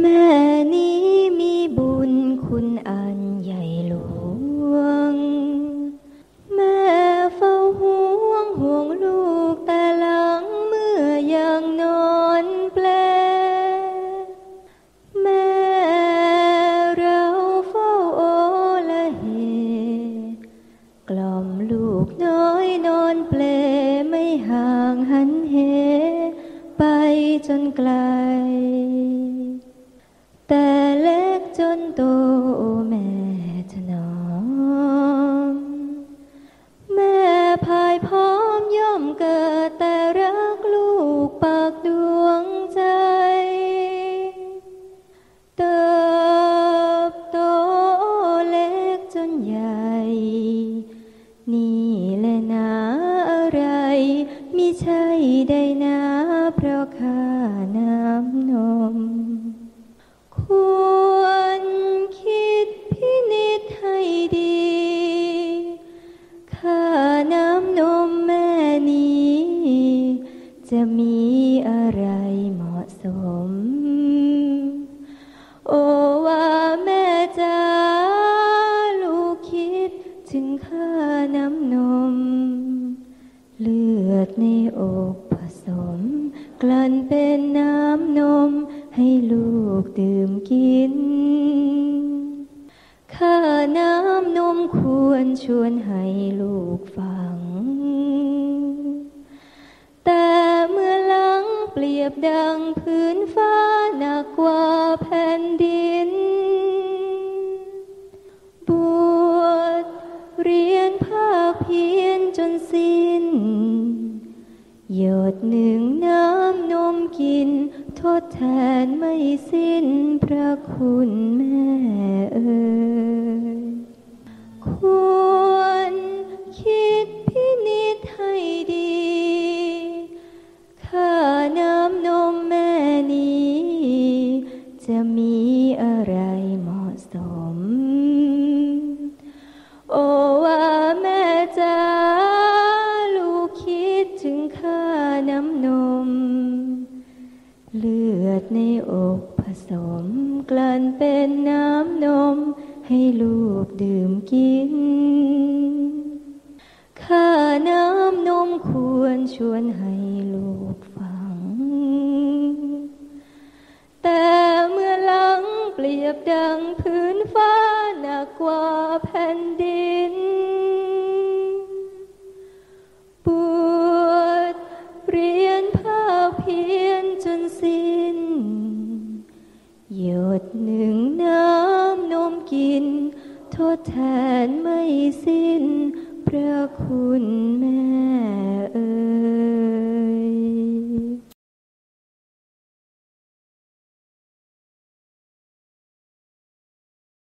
แม่นี้มีบุญคุณอันใหญ่หลวง แม่เฝ้าห่วงห่วงลูกแต่หลังเมื่อยังนอนแปล แม่เราเฝ้าโอละเหกล่อมลูกน้อยนอนเปลไม่ห่างหันเห ไปจนไกล จนโตแม่ถนอม แม่พายพร้อมย่อมเกิดแต่รักลูกปากดวงใจ เติบโตเล็กจนใหญ่ นี่แหละนาอะไร มิใช่ได้นาเพราะข้าน้ำนมค ถึงข้าน้ำนม เลือดในอกผสม กลั่นเป็นน้ำนม ให้ลูกดื่มกินข้าน้ำนมควรชวนให้ลูกฟัง แต่เมื่อหลังเปรียบดั เพียนจนสิ้น หยดหนึ่งน้ำนมกิน ทดแทนไม่สิ้นพระคุณแม่เอ๋ย น้ำนม เลือดในอกผสมกลั่นเป็นน้ำนม ให้ลูกดื่มกิน ข้าน้ำนมควรชวนให้ลูกฟัง แต่เมื่อหลังเปรียบดังพื้นฟ้าหนักกว่า ดหนึ่งน้ำนมกิน ทดแทนไม่สิ้นพระคุณ